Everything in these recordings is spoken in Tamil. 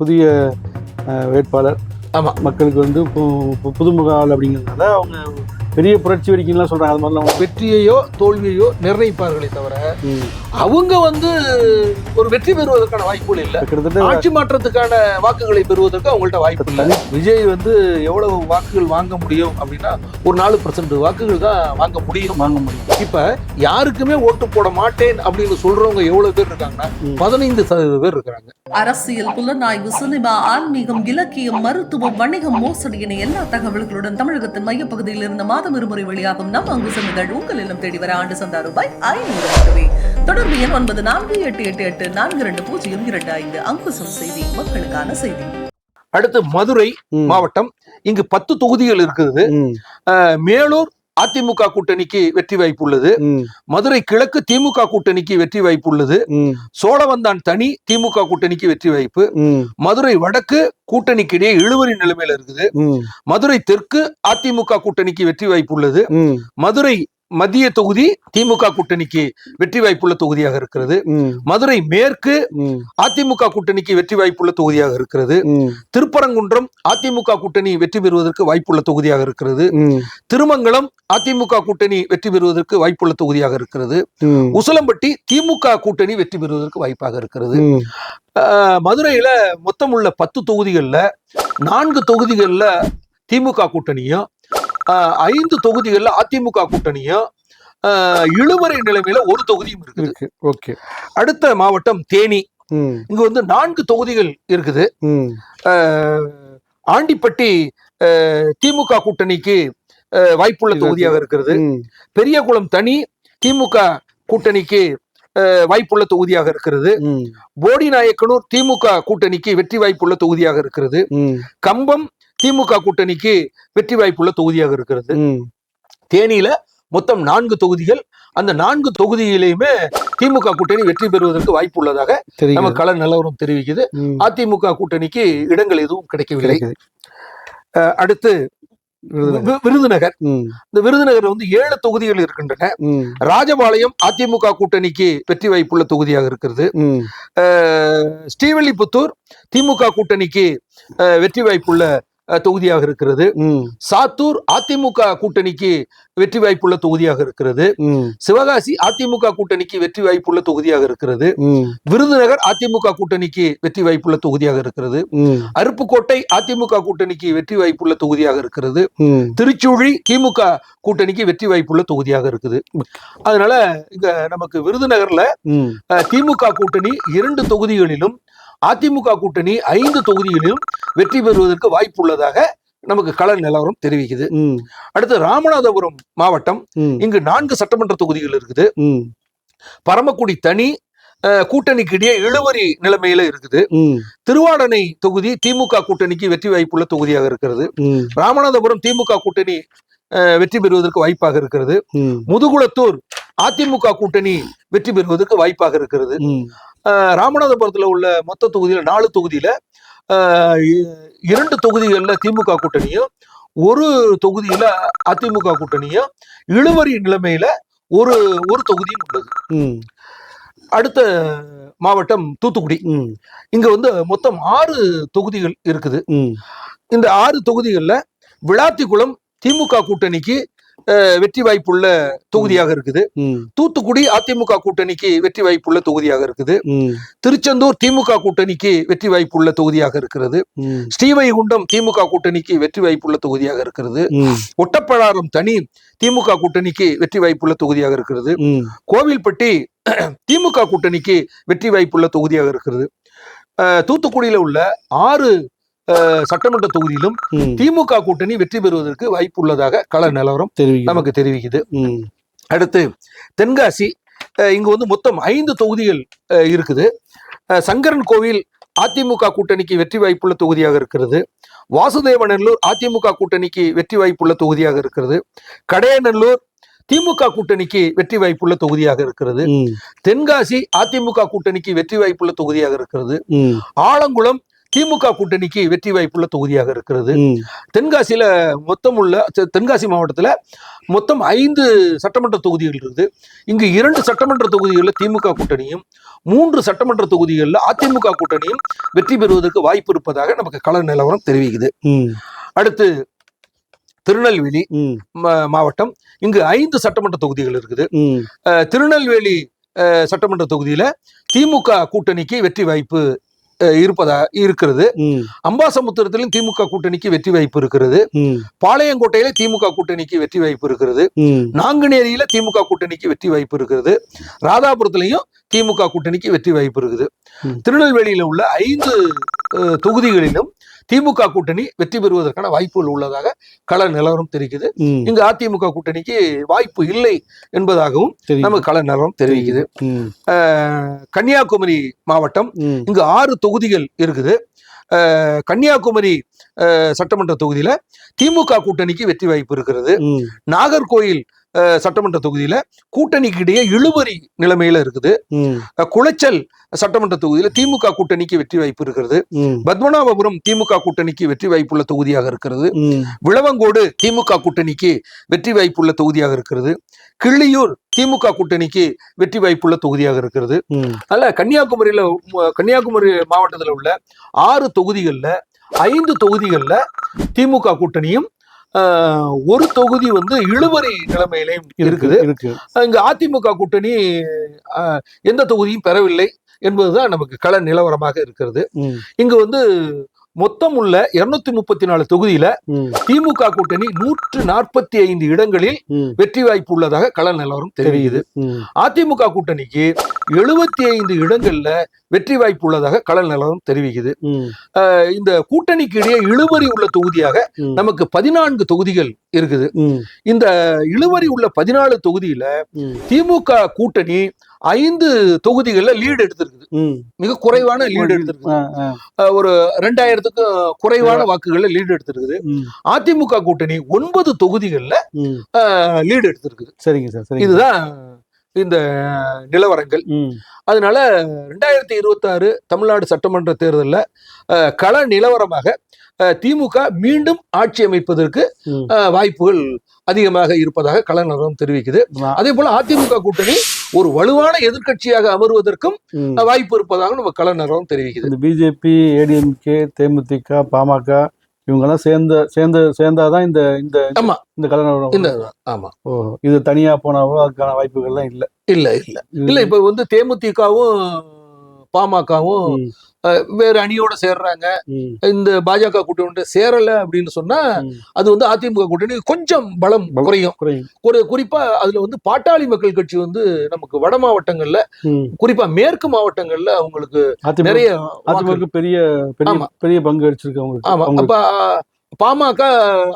புதிய வேட்பாளர் ஆமா. மக்களுக்கு வந்து புதுமுக ஆள் அப்படிங்கிறதுனால அவங்க பெரிய புரட்சி வெடிக்கலாம் சொல்றாங்க. அது மாதிரிலாம் வெற்றியையோ தோல்வியையோ நிர்ணயிப்பார்களே தவிர. அவங்க வந்து ஒரு வெற்றி பெறுவதற்கான வாய்ப்புகள் இல்ல. கிட்டத்தட்ட ஆட்சி மாற்றத்துக்கான வாக்குகளை பெறுவதற்கு அவங்கள்ட்ட வாய்ப்பு இல்லை. விஜய் வந்து எவ்வளவு வாக்குகள் வாங்க முடியும் அப்படின்னா ஒரு நாலு பர்சன்ட் வாக்குகள் தான் வாங்க முடியும். வாங்க முடியும். இப்ப யாருக்குமே ஓட்டு போட மாட்டேன் அப்படின்னு சொல்றவங்க எவ்வளவு பேர் இருக்காங்கன்னா. பதினைந்து சதவீத பேர் இருக்கிறாங்க. அரசியல் புலனாய்வு சினிமா ஆன்மீகம் இலக்கியம் மருத்துவம் வணிகம் மோசடி என எல்லா தகவல்களுடன் தமிழகத்தின் மையப்பகுதியில் இருந்த மாதம் இருமுறை வெளியாகும் நம் அங்குசம் இதழ் உங்கள் இல்லம் தேடி வர ஆண்டு சந்தா ரூபாய் ஐநூறு மட்டுமே. தொடர்பு எண் ஒன்பது நான்கு எட்டு எட்டு எட்டு நான்கு ரெண்டு பூஜ்ஜியம் இரண்டு ஐந்து. அங்குசம் செய்தி மக்களுக்கான செய்தி. அடுத்து மதுரை. மாவட்டம். இங்கு பத்து தொகுதிகள் இருக்குது மேலூர் அதிமுக கூட்டணிக்கு வெற்றி வாய்ப்பு உள்ளது. மதுரை கிழக்கு திமுக கூட்டணிக்கு வெற்றி வாய்ப்பு உள்ளது. சோழவந்தான் தனி திமுக கூட்டணிக்கு வெற்றி வாய்ப்பு. மதுரை வடக்கு கூட்டணிக்கு இடையே இழுவரி நிலைமையில இருக்குது. மதுரை தெற்கு அதிமுக கூட்டணிக்கு வெற்றி வாய்ப்பு உள்ளது. மதுரை மத்திய தொகுதி திமுக கூட்டணிக்கு வெற்றி வாய்ப்புள்ள தொகுதியாக இருக்கிறது. மதுரை மேற்கு. அதிமுக கூட்டணிக்கு வெற்றி வாய்ப்புள்ள தொகுதியாக இருக்கிறது. திருப்பரங்குன்றம் அதிமுக கூட்டணி வெற்றி பெறுவதற்கு வாய்ப்புள்ள தொகுதியாக இருக்கிறது. திருமங்கலம் அதிமுக கூட்டணி வெற்றி பெறுவதற்கு வாய்ப்புள்ள தொகுதியாக இருக்கிறது. உசலம்பட்டி திமுக கூட்டணி வெற்றி பெறுவதற்கு வாய்ப்பாக இருக்கிறது மதுரையில மொத்தம் உள்ள பத்து தொகுதிகள்ல நான்கு தொகுதிகள்ல திமுக கூட்டணியும் ஐந்து தொகுதிகள்ல அதிமுக கூட்டணியும் இழுவரை நிலைமையில ஒரு தொகுதியும் இருக்குது. இருக்கு. ஓகே. அடுத்த மாவட்டம் தேனி. இங்க வந்து நான்கு தொகுதிகள் இருக்குது. ஆண்டிப்பட்டி திமுக கூட்டணிக்கு வாய்ப்புள்ள தொகுதியாக இருக்கிறது. பெரியகுளம் தனி திமுக கூட்டணிக்கு வாய்ப்புள்ள தொகுதியாக இருக்கிறது. போடி நாயக்கனூர் திமுக கூட்டணிக்கு வெற்றி வாய்ப்புள்ள தொகுதியாக இருக்கிறது. கம்பம் திமுக கூட்டணிக்கு வெற்றி வாய்ப்புள்ள தொகுதியாக இருக்கிறது. தேனியில மொத்தம் நான்கு தொகுதிகள். அந்த நான்கு தொகுதியிலையுமே திமுக கூட்டணி வெற்றி பெறுவதற்கு வாய்ப்பு உள்ளதாக நம்ம கள நிலவரம் தெரிவிக்குது. அதிமுக கூட்டணிக்கு இடங்கள் எதுவும் கிடைக்கவில்லை. அடுத்து விருதுநகர். இந்த விருதுநகர் வந்து ஏழு தொகுதிகள் இருக்கின்றன. ராஜபாளையம் அதிமுக கூட்டணிக்கு வெற்றி வாய்ப்புள்ள தொகுதியாக இருக்கிறது. ஸ்ரீவில்லிபுத்தூர் திமுக கூட்டணிக்கு வெற்றி வாய்ப்புள்ள தொகுதியாக இருக்கிறது. சாத்தூர் அதிமுக கூட்டணிக்கு வெற்றி வாய்ப்புள்ள தொகுதியாக இருக்கிறது. சிவகாசி அதிமுக கூட்டணிக்கு வெற்றி வாய்ப்புள்ள தொகுதியாக இருக்கிறது. விருதுநகர் அதிமுக கூட்டணிக்கு வெற்றி வாய்ப்புள்ள தொகுதியாக இருக்கிறது. அருப்புக்கோட்டை அதிமுக கூட்டணிக்கு வெற்றி வாய்ப்புள்ள தொகுதியாக இருக்கிறது. திருச்சூழி திமுக கூட்டணிக்கு வெற்றி வாய்ப்புள்ள தொகுதியாக இருக்குது அதனால இங்க நமக்கு விருதுநகர்ல திமுக கூட்டணி இரண்டு தொகுதிகளிலும் அதிமுக கூட்டணி ஐந்து தொகுதிகளிலும் வெற்றி பெறுவதற்கு வாய்ப்புள்ளதாக நமக்கு கள நிலவரம் தெரிவிக்குது. அடுத்து ராமநாதபுரம் மாவட்டம். இங்கு நான்கு சட்டமன்ற தொகுதிகள் இருக்குது. பரமக்குடி தனி கூட்டணிக்கு இடையே இழுவரி நிலைமையில இருக்குது. திருவாடனை தொகுதி திமுக கூட்டணிக்கு வெற்றி வாய்ப்புள்ள தொகுதியாக இருக்கிறது. ராமநாதபுரம் திமுக கூட்டணி வெற்றி பெறுவதற்கு வாய்ப்பாக இருக்கிறது. முதுகுளத்தூர் அதிமுக கூட்டணி வெற்றி பெறுவதற்கு வாய்ப்பாக இருக்கிறது ராமநாதபுரத்துல உள்ள மொத்த தொகுதியில நாலு தொகுதியில இரண்டு தொகுதிகளில் திமுக கூட்டணியும் ஒரு தொகுதியில அதிமுக கூட்டணியும் இழுவரி நிலைமையில ஒரு ஒரு தொகுதியும் உள்ளது ம். அடுத்த மாவட்டம் தூத்துக்குடி ம். இங்க வந்து மொத்தம் ஆறு தொகுதிகள் இருக்குது ம். இந்த ஆறு தொகுதிகளில் விளாத்திக்குளம் திமுக கூட்டணிக்கு வெற்றி வாய்ப்புள்ள தொகுதியாக இருக்குது. தூத்துக்குடி அதிமுக கூட்டணிக்கு வெற்றி வாய்ப்புள்ள தொகுதியாக இருக்குது. திருச்செந்தூர் திமுக கூட்டணிக்கு வெற்றி வாய்ப்புள்ள தொகுதியாக இருக்கிறது. ஸ்ரீவைகுண்டம் திமுக கூட்டணிக்கு வெற்றி வாய்ப்புள்ள தொகுதியாக இருக்கிறது ம். ஒட்டப்படாரம் தனி திமுக கூட்டணிக்கு வெற்றி வாய்ப்புள்ள தொகுதியாக இருக்கிறது. கோவில்பட்டி திமுக கூட்டணிக்கு வெற்றி வாய்ப்புள்ள தொகுதியாக இருக்கிறது தூத்துக்குடியில உள்ள ஆறு சட்டமன்ற தொகுதியிலும். திமுக கூட்டணி வெற்றி பெறுவதற்கு வாய்ப்புள்ளதாக கள நிலவரம். நமக்கு தெரிவிக்குது. அடுத்து தென்காசி இங்க வந்து மொத்தம் ஐந்து தொகுதிகள் இருக்குது சங்கரன் கோவில் அதிமுக கூட்டணிக்கு வெற்றி வாய்ப்புள்ள தொகுதியாக இருக்கிறது வாசுதேவநல்லூர் அதிமுக கூட்டணிக்கு வெற்றி வாய்ப்புள்ள தொகுதியாக இருக்கிறது கடையநல்லூர் திமுக கூட்டணிக்கு வெற்றி வாய்ப்புள்ள தொகுதியாக இருக்கிறது. தென்காசி அதிமுக கூட்டணிக்கு வெற்றி வாய்ப்புள்ள தொகுதியாக இருக்கிறது. ஆலங்குளம் திமுக கூட்டணிக்கு வெற்றி வாய்ப்புள்ள தொகுதியாக இருக்கிறது. தென்காசியில மொத்தம் உள்ள தென்காசி மாவட்டத்துல மொத்தம் ஐந்து சட்டமன்ற தொகுதிகள் இருக்குது. இங்கு இரண்டு சட்டமன்ற தொகுதிகளில் திமுக கூட்டணியும் மூன்று சட்டமன்ற தொகுதிகளில் அதிமுக கூட்டணியும் வெற்றி பெறுவதற்கு வாய்ப்பு இருப்பதாக நமக்கு கள நிலவரம் தெரிவிக்குது. அடுத்து திருநெல்வேலி மாவட்டம். இங்கு ஐந்து சட்டமன்ற தொகுதிகள் இருக்குது. திருநெல்வேலி சட்டமன்ற தொகுதியில திமுக கூட்டணிக்கு வெற்றி வாய்ப்பு இருப்பதா இருக்கிறது. அம்பாசமுத்திரத்திலும் திமுக கூட்டணிக்கு வெற்றி வாய்ப்பு இருக்கிறது. பாளையங்கோட்டையில திமுக கூட்டணிக்கு வெற்றி வாய்ப்பு இருக்கிறது. நாங்குநேரியில திமுக கூட்டணிக்கு வெற்றி வாய்ப்பு இருக்குது ராதாபுரத்துலயும் திமுக கூட்டணிக்கு வெற்றி வாய்ப்பு இருக்குது. திருநெல்வேலியில உள்ள ஐந்து தொகுதிகளிலும் திமுக கூட்டணி வெற்றி பெறுவதற்கான வாய்ப்புகள் உள்ளதாக கள நிலவரம் தெரிவிக்குது. இங்கு அதிமுக கூட்டணிக்கு வாய்ப்பு இல்லை என்பதாகவும். நமக்கு கள நிலவரம் தெரிவிக்குது. கன்னியாகுமரி மாவட்டம் இங்கு ஆறு தொகுதிகள் இருக்குது. கன்னியாகுமரி சட்டமன்ற தொகுதியில திமுக கூட்டணிக்கு வெற்றி வாய்ப்பு இருக்கிறது. நாகர்கோயில் சட்டமன்ற தொகுதியில கூட்டணிக்கு இடையே இழுபறி நிலைமையில இருக்குது. குளச்சல் சட்டமன்ற தொகுதியில திமுக கூட்டணிக்கு வெற்றி வாய்ப்பு இருக்கிறது. பத்மநாபபுரம் திமுக கூட்டணிக்கு வெற்றி வாய்ப்புள்ள தொகுதியாக இருக்கிறது. விளவங்கோடு திமுக கூட்டணிக்கு வெற்றி வாய்ப்புள்ள தொகுதியாக இருக்கிறது. கிள்ளியூர் திமுக கூட்டணிக்கு வெற்றி வாய்ப்புள்ள தொகுதியாக இருக்கிறது. அதனால கன்னியாகுமரியில கன்னியாகுமரி மாவட்டத்தில் உள்ள ஆறு தொகுதிகளில் ஐந்து தொகுதிகளில் திமுக கூட்டணியும் ஒரு தொகுதி வந்து இழுபறி நிலைமையிலையும் இருக்குது. இருக்கு. இங்க அதிமுக கூட்டணி எந்த தொகுதியும் பெறவில்லை என்பதுதான் நமக்கு கள நிலவரமாக இருக்கிறது. இங்கு வந்து மொத்தம் உள்ள இருநூத்தி முப்பத்தி நாலு தொகுதியில திமுக கூட்டணி நூற்று நாற்பத்தி ஐந்து இடங்களில் வெற்றி வாய்ப்பு உள்ளதாக கள நிலவரம் தெரியுது. அதிமுக கூட்டணிக்கு எழுபத்தி ஐந்து இடங்கள்ல வெற்றி வாய்ப்பு உள்ளதாக கள நிலவரம் தெரிவிக்குது. இந்த கூட்டணிக்கு இடையே இழுபறி உள்ள தொகுதியாக நமக்கு பதினான்கு தொகுதிகள் இருக்குது. இந்த இழுபறி உள்ள பதினாலு தொகுதியில திமுக கூட்டணி ஐந்து தொகுதிகள்ல லீடு எடுத்திருக்குது. மிக குறைவான லீடு எடுத்திருக்குது. ஒரு ரெண்டாயிரத்துக்கு குறைவான வாக்குகள்ல லீடு எடுத்திருக்குது. அதிமுக கூட்டணி ஒன்பது தொகுதிகள்ல. லீடு எடுத்திருக்குது. சரிங்க சார் இதுதான் இந்த நிலவரங்கள். அதனால ரெண்டாயிரத்தி இருபத்தாறு தமிழ்நாடு சட்டமன்ற தேர்தலில் கள நிலவரமாக திமுக மீண்டும் ஆட்சி அமைப்பதற்கு வாய்ப்புகள் அதிகமாக இருப்பதாக கள நிலவரம் தெரிவிக்குது. அதே போல அதிமுக கூட்டணி ஒரு வலுவான எதிர்க்கட்சியாக அமர்வதற்கும் வாய்ப்பு இருப்பதாக நம்ம கள நிலவரம் தெரிவிக்குது இந்த பிஜேபி ஏடிஎம்கே தேமுதிக பாமக இவங்கெல்லாம் சேர்ந்த சேர்ந்த சேர்ந்தாதான் இந்த இந்த ஆமா. இந்த இந்த ஆமா. ஓ இது தனியா போனாவோ அதுக்கான வாய்ப்புகள்லாம் இல்ல. இல்ல இல்ல. இல்ல இப்ப வந்து தேமுதிகவும் பாமகவும் வேறு அணியோட சேர்றாங்க இந்த பாஜக கூட்டணி சேரல அப்படின்னு சொன்னா. அது வந்து அதிமுக கூட்டணி கொஞ்சம் பலம். குறையும் ஒரு குறிப்பா அதுல வந்து பாட்டாளி மக்கள் கட்சி வந்து நமக்கு வட மாவட்டங்கள்ல. குறிப்பா மேற்கு மாவட்டங்கள்ல அவங்களுக்கு நிறைய பெரிய பெரிய பங்கு அடிச்சிருக்கு ஆமா. அப்ப பாமக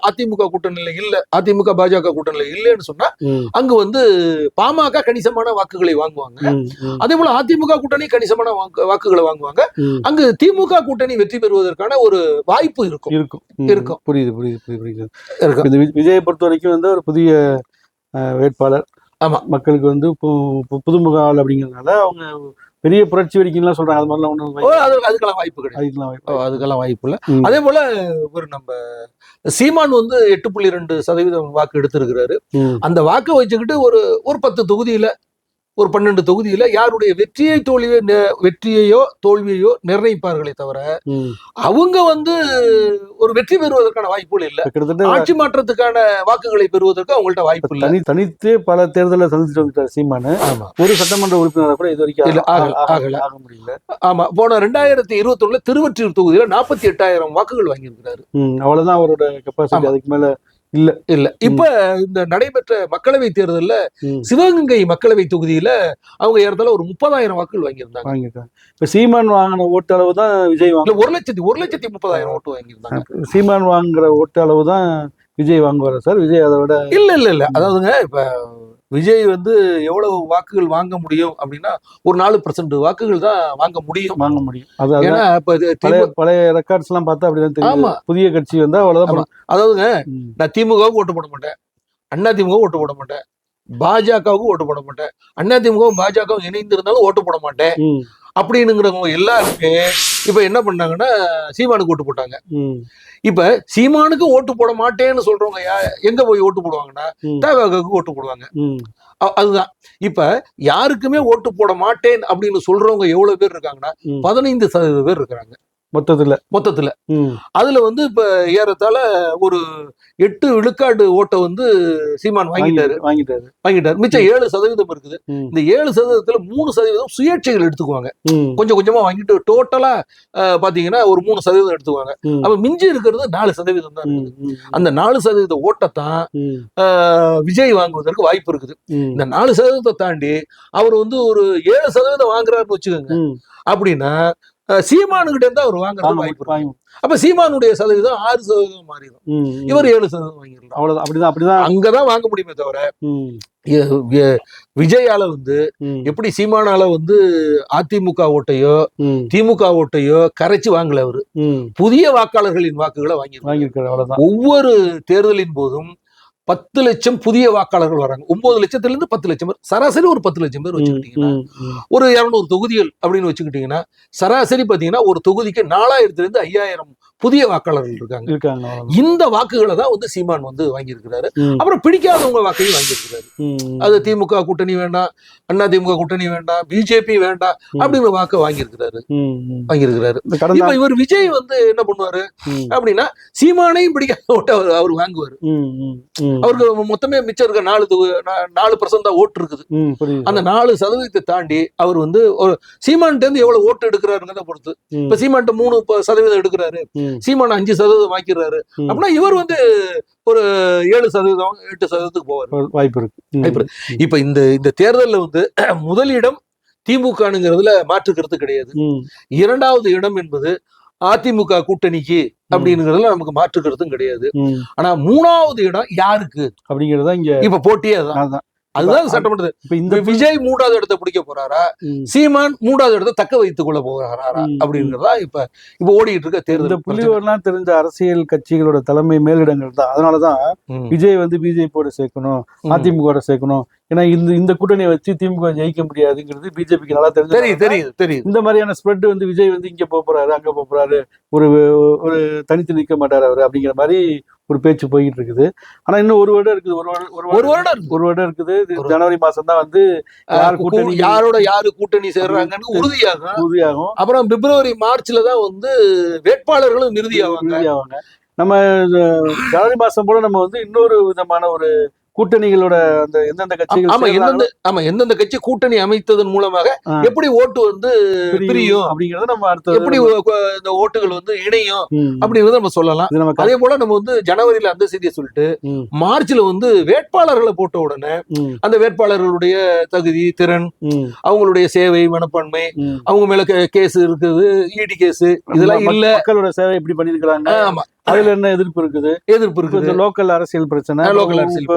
அதிமுக கூட்டணியில இல்ல அதிமுக பாஜக கூட்டணியில இல்லைன்னு சொன்னா அங்க வந்து பாமக கணிசமான வாக்குகளை வாங்குவாங்க. அதே போல அதிமுக கூட்டணி கணிசமான வாக்கு- வாக்குகளை வாங்குவாங்க. அங்கு திமுக கூட்டணி வெற்றி பெறுவதற்கான ஒரு வாய்ப்பு இருக்கும். இருக்கும். இருக்கும். புரியுது புரியுது புரியுது புரியுது. விஜயை பொறுத்த வரைக்கும் வந்து ஒரு புதிய வேட்பாளர். ஆமா. மக்களுக்கு வந்து புதுமுக ஆள் அப்படிங்கறதுனால அவங்க பெரிய புரட்சி வெடிக்கலாம் சொல்றாங்க. அது மாதிரிலாம் ஒன்றும் அதுக்கெல்லாம் வாய்ப்பு கிடையாது. அதுக்கெல்லாம் வாய்ப்பு அதுக்கெல்லாம் வாய்ப்பு இல்ல. அதே போல ஒரு நம்ம சீமான் வந்து எட்டு புள்ளி ரெண்டு சதவீதம் வாக்கு எடுத்திருக்கிறாரு. அந்த வாக்கை வச்சுக்கிட்டு ஒரு ஒரு பத்து தொகுதியில ஒரு பன்னெண்டு தொகுதியில யாருடைய வெற்றியை தோல்வியோ வெற்றியையோ தோல்வியையோ நிர்ணயிப்பார்களே தவிர. அவங்க வந்து ஒரு வெற்றி பெறுவதற்கான வாய்ப்புகள் இல்ல. கிட்டத்தட்ட ஆட்சி மாற்றத்துக்கான வாக்குகளை பெறுவதற்கு அவங்கள்ட்ட வாய்ப்பு இல்ல. தனி தனித்து பல தேர்தலை சந்திச்சுட்டு வந்துட்டார் சீமானு. ஒரு சட்டமன்ற உறுப்பினரை கூட இது வரைக்கும் ஆகல, ஆக- ஆகல. ஆக முடியல. ஆமா போன ரெண்டாயிரத்தி இருபத்தி ஒண்ணுல திருவற்றியூர் தொகுதியில நாற்பத்தி எட்டாயிரம் வாக்குகள் வாங்கியிருக்கிறாரு. அவ்வளவுதான் அவரோட கெப்பாசிட்டி. அதுக்கு மேல இல்ல. இப்ப இந்த நடைபெற்ற மக்களவை தேர்தல்ல சிவகங்கை மக்களவை தொகுதியில அவங்க ஏறதால ஒரு முப்பதாயிரம் வாக்குகள் வாங்கியிருந்தாங்க. வாங்கியிருக்காங்க. இப்ப சீமான் வாங்கின ஓட்டு அளவு தான் விஜய் வாங்க இல்ல ஒரு லட்சத்தி ஒரு லட்சத்தி முப்பதாயிரம் ஓட்டு வாங்கியிருந்தாங்க. சீமான் வாங்குற ஓட்டு அளவு தான் விஜய் வாங்குவாரா சார்? விஜய் அதை விட இல்ல இல்ல இல்ல. அதாவதுங்க இப்ப விஜய் வந்து எவ்வளவு வாக்குகள் வாங்க முடியும் அப்படின்னா ஒரு நாலு பர்சன்ட் வாக்குகள் தான் வாங்க முடியும். வாங்க முடியும். அது ஏன்னா இப்ப பழைய ரெக்கார்ட்ஸ் எல்லாம் பார்த்தா அப்படிதான் தெரியும் ஆமா. புதிய கட்சி வந்தா அவ்வளவுதான் அதாவதுங்க நான் திமுகவுக்கு ஓட்டு போட மாட்டேன். அண்ணா திமுக ஓட்டு போட மாட்டேன். பாஜகவுக்கு ஓட்டு போட மாட்டேன். அண்ணா திமுகவும் பாஜகவும் இணைந்து இருந்தாலும் ஓட்டு போட மாட்டேன். அப்படின்னுங்கிறவங்க எல்லாருமே இப்ப என்ன பண்ணாங்கன்னா சீமானுக்கு ஓட்டு போட்டாங்க. இப்ப சீமானுக்கு ஓட்டு போட மாட்டேன்னு சொல்றவங்க எங்க போய் ஓட்டு போடுவாங்கன்னா ம், தேவகாவுக்கு ஓட்டு போடுவாங்க. அதுதான். இப்ப யாருக்குமே ஓட்டு போட மாட்டேன் அப்படின்னு சொல்றவங்க எவ்வளவு பேர் இருக்காங்கன்னா. பதினைந்து சதவீத பேர் இருக்கிறாங்க. மொத்தத்துல. மொத்தத்துல. அதுல வந்து இப்ப ஏறத்தாழ ஒரு எட்டு விழுக்காடு ஓட்டை வந்து சீமான் வாங்கிட்டாரு வாங்கி- வாங்கிட்டாரு. வாங்கிட்டாரு. மிச்சம் ஏழு சதவீதம் இருக்குது. இந்த ஏழு சதவீதத்துல மூணு சதவீதம் சுயேட்சைகள் எடுத்துக்குவாங்க. கொஞ்சம் கொஞ்சமா வாங்கிட்டு டோட்டலா பாத்தீங்கன்னா ஒரு மூணு சதவீதம் எடுத்துக்குவாங்க. அப்ப மிஞ்சி இருக்கிறது நாலு சதவீதம் தான் அந்த நாலு சதவீத ஓட்டத்தான் விஜய் வாங்குவதற்கு வாய்ப்பு இருக்குது. இந்த நாலு சதவீதத்தை தாண்டி அவர் வந்து ஒரு ஏழு சதவீதம் வாங்குறாருன்னு வச்சுக்கோங்க. அப்படின்னா சீமானுகிட்ட இருந்து அவர் வாங்குறது வாங்க- வாய்ப்பு வாங்கி- அப்ப சீமானுடைய சதவீதம் ஆறு சதவீதம் மாறிடும். இவர் ஏழு சதவீதம் வாங்கிடலாம் அவ்வளவுதான் அப்படிதான் அப்படிதான். அங்கதான் வாங்க முடியுமே தவிர விஜயால வந்து எப்படி சீமானால வந்து அதிமுக ஓட்டையோ திமுக ஓட்டையோ கரைச்சு வாங்கல அவரு. புதிய வாக்காளர்களின் வாக்குகளை வாங்கியிருக்காரு. வாங்கியிருக்காரு அவ்வளவுதான். ஒவ்வொரு தேர்தலின் போதும் பத்து லட்சம் புதிய வாக்காளர்கள் வராங்க ஒன்பது லட்சத்துல இருந்து பத்து லட்சம் பேர் சராசரி ஒரு பத்து லட்சம் பேர் வச்சுக்கிட்டீங்கன்னா. ஒரு இருநூறு தொகுதிகள் அப்படின்னு வச்சுக்கிட்டீங்கன்னா சராசரி பாத்தீங்கன்னா ஒரு தொகுதிக்கு நாலாயிரத்துல இருந்து ஐயாயிரம் புதிய வாக்காளர்கள் இருக்காங்க. இருக்காங்க. இந்த வாக்குகளை தான் வந்து சீமான் வந்து வாங்கியிருக்கிறாரு. அப்புறம் பிடிக்காதவங்க வாக்கையும் வாங்கியிருக்கிறாரு. அது திமுக கூட்டணி வேண்டாம் அண்ணா திமுக கூட்டணி வேண்டாம் பிஜேபி வேண்டாம். அப்படிங்கிற வாக்கை வாங்கியிருக்கிறாரு. வாங்கியிருக்கிறாரு. இப்ப இவர் விஜய் வந்து என்ன பண்ணுவாரு? அப்படின்னா சீமானையும் பிடிக்காத ஓட்ட அவர் அவர் வாங்குவாரு. அவருக்கு மொத்தமே மிச்சம் இருக்க நாலு நாலு பர்சன்ட் தான் ஓட்டு இருக்குது. அந்த நாலு சதவீதத்தை தாண்டி அவர் வந்து ஒரு சீமான்ட்ட இருந்து எவ்வளவு ஓட்டு எடுக்கிறாருங்கிறத பொறுத்து. இப்ப சீமான்ட்ட மூணு சதவீதம் எடுக்கிறாரு. சீமான் அஞ்சு சதவீதம் வாங்கிடுறாரு. ம். அப்படின்னா இவர் வந்து ஒரு ஏழு சதவீதம் எட்டு சதவீதத்துக்கு போவார். வாய்ப்பு இருக்கு. வாய்ப்பு இப்ப இந்த இந்த தேர்தல்ல வந்து முதலிடம் திமுகனுங்கிறதுல மாற்று கருத்து கிடையாது. இரண்டாவது இடம் என்பது அதிமுக கூட்டணிக்கு அப்படிங்கிறதுல நமக்கு மாற்று கருத்தும் கிடையாது. ஆனா மூணாவது இடம் யாருக்கு? அப்படிங்கறதா இங்க இப்ப போட்டியே அதான். அதுதான் சட்டமன்ற இப்ப இந்த விஜய் மூன்றாவது இடத்தை பிடிக்க போறாரா? சீமான் மூன்றாவது இடத்தை தக்க வைத்துக் கொள்ள போறாரா ம், அப்படிங்கிறதா இப்ப இப்ப ஓடிட்டு இருக்க இந்த தேர்தல் பிரச்சனை. புள்ளிவரெல்லாம் தெரிஞ்ச அரசியல் கட்சிகளோட தலைமை மேலிடங்கள் தான். அதனாலதான் விஜய் வந்து பிஜேபியோட சேர்க்கணும். அதிமுக சேர்க்கணும். ஏன்னா இந்த இந்த கூட்டணியை வச்சு திமுக ஜெயிக்க முடியாதுங்கிறது பிஜேபிக்கு நல்லா தெரிஞ்சு தெரியுது தெரியுது தெரியுது. இந்த மாதிரியான ஸ்ப்ரெட் வந்து விஜய் வந்து இங்க போறாரு அங்க போறாரு. ஒரு ஒரு தனித்து நிற்க மாட்டாரு அவரு அப்படிங்கிற மாதிரி ஒரு பேச்சு போய்கிட்டு இருக்குது ஆனா இன்னும் ஒரு வருடம் இருக்குது. ஒரு வருடம் ஒரு வருடம். ஒரு வருடம் இருக்குது. ஜனவரி மாசம் தான் வந்து யார் கூட்டணி யாரோட யாரு கூட்டணி சேர்றாங்கன்னு உறுதியாகும். உறுதியாகும். அப்புறம் பிப்ரவரி மார்ச்ல தான் வந்து வேட்பாளர்களும் இறுதியாவாங்க நம்ம ஜனவரி மாசம் போல நம்ம வந்து இன்னொரு விதமான ஒரு கூட்டணிகளோட அந்த எந்தெந்த கட்சிகள் ஆமா எந்தெந்த ஆமா எந்தெந்த கட்சி கூட்டணி அமைத்ததன் மூலமாக. எப்படி ஓட்டு வந்து பிரியும் அப்படிங்கறத நம்ம அடுத்த எப்படி இந்த ஓட்டுகள் வந்து இணையும் அப்படிங்கறத நம்ம சொல்லலாம். அதே போல நம்ம வந்து ஜனவரியில அந்த செய்தியை சொல்லிட்டு மார்ச்ல வந்து வேட்பாளர்களை போட்ட உடனே அந்த வேட்பாளர்களுடைய தகுதி திறன் அவங்களுடைய சேவை மனப்பான்மை. அவங்க மேல கேஸ் இருக்குது இடி கேஸ் இதெல்லாம் இல்ல. மக்களோட சேவை எப்படி பண்ணிருக்காங்க ஆமா. அதுல என்ன எதிர்ப்பு இருக்குது? எதிர்ப்பு இருக்குது. லோக்கல் அரசியல் பிரச்சனை. local அரசியல்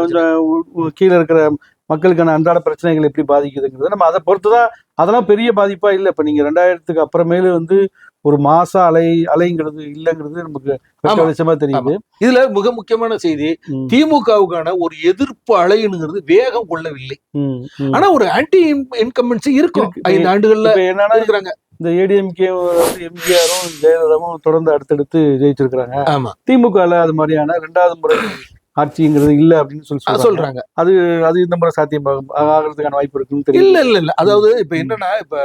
கீழ இருக்கிற மக்களுக்கான அன்றாட பிரச்சனைகள் எப்படி பாதிக்குதுங்கிறது நம்ம அதை பொறுத்துதான் அதெல்லாம் பெரிய பாதிப்பா இல்ல. இப்ப நீங்க ரெண்டாயிரத்துக்கு அப்புறமேலு வந்து ஒரு மாச அலை அலைங்கிறது இல்லைங்கிறது நமக்கு. வெளிச்சமா தெரியுது. இதுல மிக முக்கியமான செய்தி திமுகவுக்கான ஒரு எதிர்ப்பு அலைங்கிறது வேகம் கொள்ளவில்லை. ஆனா ஒரு ஆன்டி இன்கம்பன்சி இருக்கும். இருக்கு. ஐந்து ஆண்டுகள்ல என்னன்னா இருக்கிறாங்க. இந்த ஏடிஎம்கே எம்ஜிஆரும் ஜெயலலிதாவும் தொடர்ந்து அடுத்தடுத்து ஜெயிச்சிருக்கிறாங்க. ஆமா. திமுகல அது மாதிரியான ரெண்டாவது முறை ஆட்சிங்கிறது இல்ல அப்படின்னு சொல்லி சொல்றாங்க. அது அது இந்த முறை சாத்தியம் ஆகிறதுக்கான வாய்ப்பு இருக்குன்னு தெரியும் இல்ல இல்ல இல்ல. அதாவது இப்ப என்னன்னா இப்ப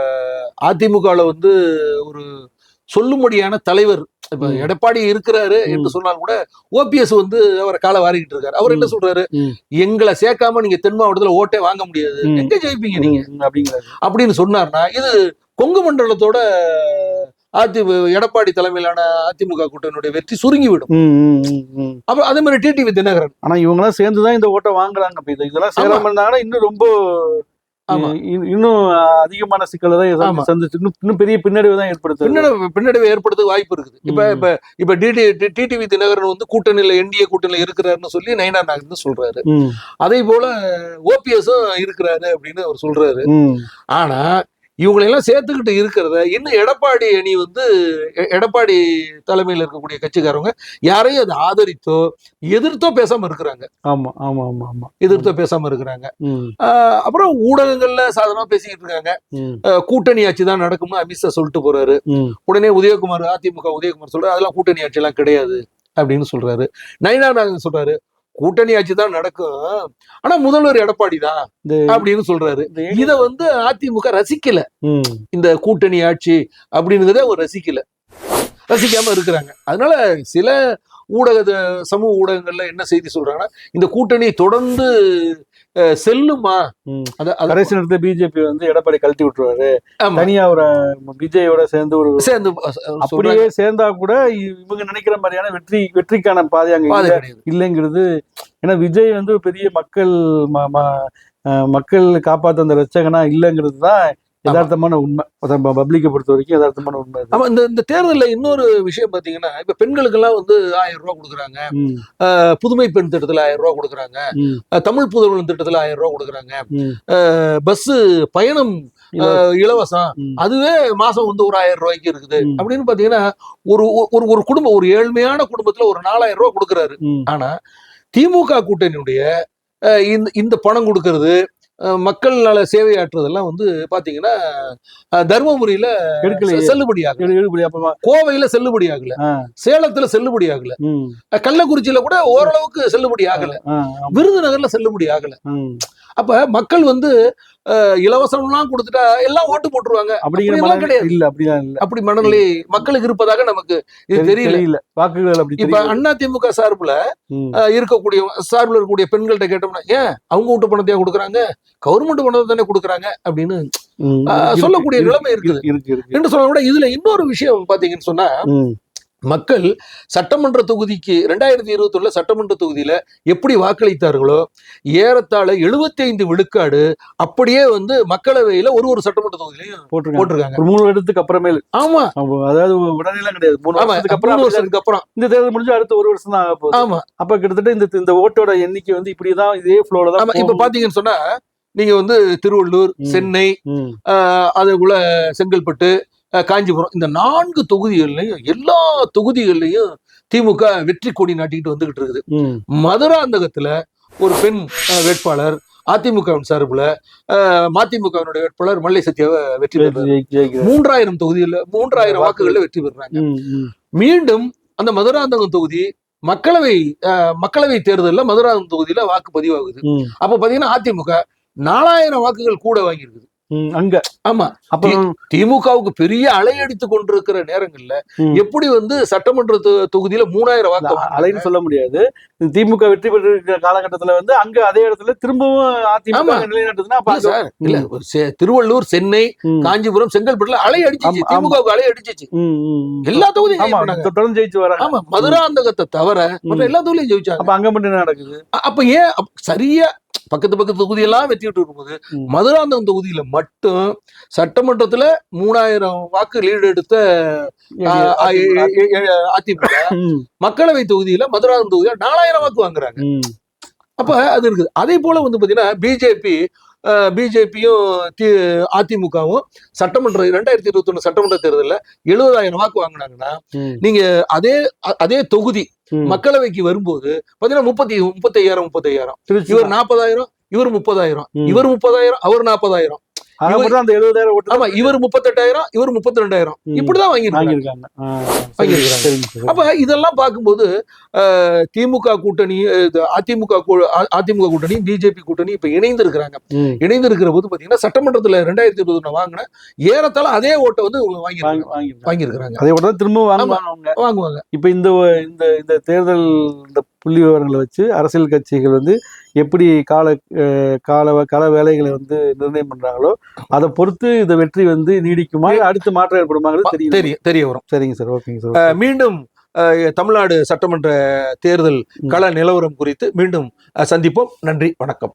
அதிமுகல வந்து ஒரு சொல்லும்படியான தலைவர் இப்ப. எடப்பாடி இருக்கிறாரு என்று சொன்னால் கூட ஓபிஎஸ் வந்து அவரை காலை வாரிக்கிட்டு இருக்காரு. அவர் என்ன. சொல்றாரு. எங்களை சேர்க்காம நீங்க தென் மாவட்டத்துல ஓட்டே வாங்க முடியாது. எங்க ஜெயிப்பீங்க நீங்க? ம், அப்படிங்கிறாரு. அப்படின்னு சொன்னார்னா இது கொங்கு மண்டலத்தோட அதி எடப்பாடி தலைமையிலான அதிமுக கூட்டணியுடைய வெற்றி சுருங்கிவிடும். அப்புறம் அதே மாதிரி டிடிவி தினகரன். ஆனா இவங்க எல்லாம் சேர்ந்துதான் இந்த ஓட்டை வாங்குறாங்க அப்ப இது இதெல்லாம் சேராம இருந்தாங்கன்னா இன்னும் ரொம்ப இன்னும் அதிகமான சிக்கலை தான் சந்திச்சு இன்னும் இன்னும் பெரிய பின்னடைவு தான் ஏற்படுத்துது. பின்னடைவு பின்னடைவு ஏற்படுத்த வாய்ப்பு இருக்குது. இப்ப. இப்ப இப்ப டிடி டிடிவி தினகரன் வந்து கூட்டணியில என்டிஏ கூட்டணியில இருக்கிறாருன்னு சொல்லி நயனா நாகர் சொல்றாரு. அதே போல ஓபிஎஸும் இருக்கிறாரு அப்படின்னு அவர் சொல்றாரு. ஆனா இவங்களெல்லாம் சேர்த்துக்கிட்டு இருக்கிறத இன்னும் எடப்பாடி அணி வந்து எடப்பாடி தலைமையில் இருக்கக்கூடிய கட்சிக்காரங்க யாரையும் அதை ஆதரித்தோ எதிர்த்தோ பேசாம இருக்கிறாங்க. ஆமா ஆமா ஆமா ஆமா. எதிர்த்தோ பேசாம இருக்கிறாங்க. அப்புறம் ஊடகங்கள்ல சாதாரணமா பேசிக்கிட்டு இருக்காங்க. கூட்டணி ஆட்சி தான் நடக்கும்னு அமித்ஷா சொல்லிட்டு போறாரு. உடனே உதயகுமார் அதிமுக உதயகுமார் சொல்றாரு அதெல்லாம் கூட்டணி ஆட்சி எல்லாம் கிடையாது அப்படின்னு சொல்றாரு. நயினா நாகன் சொல்றாரு கூட்டணி ஆட்சி தான் நடக்கும். ஆனா முதல்வர் எடப்பாடி தான் அப்படின்னு சொல்றாரு. இத வந்து அதிமுக ரசிக்கல. இந்த கூட்டணி ஆட்சி அப்படிங்கிறத அவர் ரசிக்கல. ரசிக்காம இருக்கிறாங்க. அதனால சில ஊடக சமூக ஊடகங்கள்ல என்ன செய்தி சொல்றாங்கன்னா இந்த கூட்டணி தொடர்ந்து செல்லுமா? கடைசி நேரத்துல பிஜேபி வந்து எடப்பாடி கழட்டி விட்டுருவாரு. தனியா ஒரு விஜயோட சேர்ந்து ஒரு சேர்ந்து. அப்படியே சேர்ந்தா கூட இவங்க நினைக்கிற மாதிரியான வெற்றி வெற்றிக்கான பாதை அங்க இல்லைங்கிறது. ஏன்னா விஜய் வந்து பெரிய மக்கள் மக்கள் காப்பாத்த அந்த ரச்சகனா இல்லைங்கிறது தான் யதார்த்தமான உண்மை. பப்ளிக்கை பொறுத்த வரைக்கும் யதார்த்தமான உண்மை. ஆமா இந்த இந்த தேர்தல்ல இன்னொரு விஷயம் பாத்தீங்கன்னா இப்ப பெண்களுக்கெல்லாம் வந்து ஆயிரம் ரூபாய் கொடுக்குறாங்க. புதுமை பெண் திட்டத்துல ஆயிரம் ரூபாய் கொடுக்குறாங்க. தமிழ் புதல்வன் திட்டத்துல ஆயிரம் ரூபாய் கொடுக்குறாங்க. ம். பஸ் பயணம் இலவசம். அதுவே மாசம் வந்து ஒரு ஆயிரம் ரூபாய்க்கு இருக்குது. அப்படின்னு பாத்தீங்கன்னா ஒரு ஒரு ஒரு குடும்பம் ஒரு ஏழ்மையான குடும்பத்துல ஒரு நாலாயிரம் ரூபாய் கொடுக்குறாரு. ஆனா திமுக கூட்டணியுடைய இந்த இந்த பணம் கொடுக்கறது மக்கள் நல சேவையாற்றுறதெல்லாம் வந்து பாத்தீங்கன்னா தருமபுரியில. செல்லுபடி ஆகல. கோவையில செல்லுபடி ஆகல. சேலத்துல செல்லுபடி ஆகல. கள்ளக்குறிச்சியில கூட ஓரளவுக்கு செல்லுபடி ஆகல. விருதுநகர்ல செல்லுபடி ஆகல. அப்ப மக்கள் வந்து இலவசம்லாம் கொடுத்துட்டா எல்லாம் ஓட்டு போட்டுருவாங்க. அப்படிங்கிற அப்படியெல்லாம் மனநிலை கிடையாது. இல்ல அப்படிலாம் இல்ல. அப்படி மனநிலை மக்களுக்கு இருப்பதாக நமக்கு இது தெரி- தெரியல. தெரியல. வாக்குகள் அப்படி இப்ப அண்ணா திமுக சார்புல இருக்கக்கூடிய சார்புல இருக்கக்கூடிய பெண்கள்ட்ட கேட்டோம்னா ஏன் அவங்க வீட்டு பணத்தையா கொடுக்குறாங்க? கவர்மெண்ட் பணத்தை தானே கொடுக்குறாங்க? அப்படின்னு சொல்லக்கூடிய நிலைமை இருக்குது. இருக்கு இருக்கு. என்று சொல்ல விட இதுல இன்னொரு விஷயம் பாத்தீங்கன்னு சொன்னா மக்கள் சட்டமன்ற தொகுதிக்கு ரெண்டாயிரத்தி இருபத்தி ஒண்ணுல சட்டமன்ற தொகுதியில எப்படி வாக்களித்தார்களோ ஏறத்தாழ 75 விழுக்காடு அப்படியே வந்து மக்களவையில ஒரு ஒரு சட்டமன்ற தொகுதியிலையும் போட்டிருக்காங்க. மூணு வருடத்துக்கு அப்புறமேல். ஆமா. அதாவது உடனேலாம் கிடையாது. மூணு வருஷத்துக்கு அப்புறம் அப்புறம் வருஷத்துக்கு அப்புறம். இந்த தேர்தல் முடிஞ்சு அடுத்த ஒரு வருஷம் தான் ஆக போகுது. ஆமா. அப்ப கிட்டத்தட்ட இந்த இந்த ஓட்டோட எண்ணிக்கை வந்து இப்படிதான் இதே ஃப்ளோல தான் இப்ப போகும். பாத்தீங்கன்னு சொன்னா நீங்க வந்து திருவள்ளூர். சென்னை அதே போல செங்கல்பட்டு காஞ்சிபுரம். இந்த நான்கு தொகுதிகள்லையும் எல்லா தொகுதிகள்லையும் திமுக வெற்றி கொடி நாட்டிக்கிட்டு வந்துகிட்டு இருக்குது. மதுராந்தகத்துல ஒரு பெண் வேட்பாளர் அதிமுகவின் சார்புல மதிமுகவினுடைய வேட்பாளர் மல்லை சத்யாவை வெற்றி பெற்றார். மூன்றாயிரம் தொகுதியில மூன்றாயிரம் வாக்குகள்ல வெற்றி பெறாங்க மீண்டும் அந்த மதுராந்தகம் தொகுதி மக்களவை மக்களவை தேர்தல்ல மதுராந்தகம் தொகுதியில வாக்கு பதிவாகுது. அப்ப பாத்தீங்கன்னா அதிமுக நாலாயிரம் வாக்குகள் கூட வாங்கியிருக்குது. அங்க ஆமா அப்புறம் திமுகவுக்கு பெரிய அலையடித்து கொண்டிருக்கிற நேரங்கள்ல. எப்படி வந்து சட்டமன்ற தொகுதியில மூணாயிரம் வாக்கு? அலைன்னு சொல்ல முடியாது திமுக வெற்றி பெற்றிருக்கிற காலகட்டத்துல வந்து அங்க அதே இடத்துல திரும்பவும் அதிமுக. நிலைநாட்டுதுன்னா அப்ப இல்ல திருவள்ளூர் சென்னை காஞ்சிபுரம் செங்கல்பட்டுல அலை அடிச்சிச்சு ஆமா. திமுகவுக்கு அலை அடிச்சிச்சு. எல்லா தொகுதியும். தொடர்ந்து ஜெயிச்சு வராங்க ஆமா மதுராந்தகத்தை தவிர. எல்லா தொகுதியும் ஜெயிச்சாங்க அப்ப அங்க மட்டும் என்ன நடக்குது அப்ப ஏன் அப்ப சரியா பக்கத்து பக்கத்து தொகுதியெல்லாம் வெற்றி விட்டு இருக்கும்போது ம். மதுராந்தகம் தொகுதியில மட்டும் சட்டமன்றத்துல மூணாயிரம் வாக்கு லீடு எடுத்த அதிமுக. மக்களவை தொகுதியில மதுராந்தகம் தொகுதியில நாலாயிரம் வாக்கு வாங்குறாங்க. அப்ப அது இருக்குது. அதே போல வந்து பாத்தீங்கன்னா பிஜேபி பிஜேபியும் அதிமுகவும் சட்டமன்ற ரெண்டாயிரத்தி இருபத்தி ஒண்ணு சட்டமன்ற தேர்தலில் எழுபதாயிரம் வாக்கு வாங்கினாங்கன்னா நீங்க அதே அதே தொகுதி. மக்களவைக்கு வரும்போது பாத்தீங்கன்னா முப்பத்தி முப்பத்தையாயிரம் முப்பத்தையாயிரம். திருச்சி. இவர் நாற்பதாயிரம் இவர் முப்பதாயிரம். இவர் முப்பதாயிரம் அவர் நாற்பதாயிரம் ஆமா இவர் முப்பத்தெட்டாயிரம் இவர் முப்பத்தி ரெண்டாயிரம். இப்படிதான் வாங்கியிருக்காங்க. வாங்கியிருக்காங்க. அப்ப இதெல்லாம் பார்க்கும்போது திமுக கூட்டணி அதிமுக அதிமுக கூட்டணி பிஜேபி கூட்டணி இப்ப இணைந்து இருக்கிறாங்க இணைந்து இருக்கிற போது பாத்தீங்கன்னா சட்டமன்றத்துல ரெண்டாயிரத்தி இருபது வாங்கின ஏறத்தாழ அதே ஓட்டை வந்து வாங்கி-. வாங்கியிருக்கிறாங்க. அதே ஓட்டு தான் திரும்பவும் வாங்குவாங்க. இப்ப இந்த இந்த இந்த தேர்தல் இந்த புள்ளி விவரங்களை வச்சு அரசியல் கட்சிகள் வந்து எப்படி கால கால கால வேலைகளை வந்து நிர்ணயம் பண்றாங்களோ அதை பொறுத்து இந்த வெற்றி வந்து நீடிக்குமா? அடுத்து மாற்றம் ஏற்படுமாங்கிறது தெரியும் தெரிய தெரிய வரும். சரிங்க சார். ஓகேங்க சார். மீண்டும் தமிழ்நாடு சட்டமன்ற தேர்தல். கள நிலவரம் குறித்து மீண்டும் சந்திப்போம். நன்றி. வணக்கம்.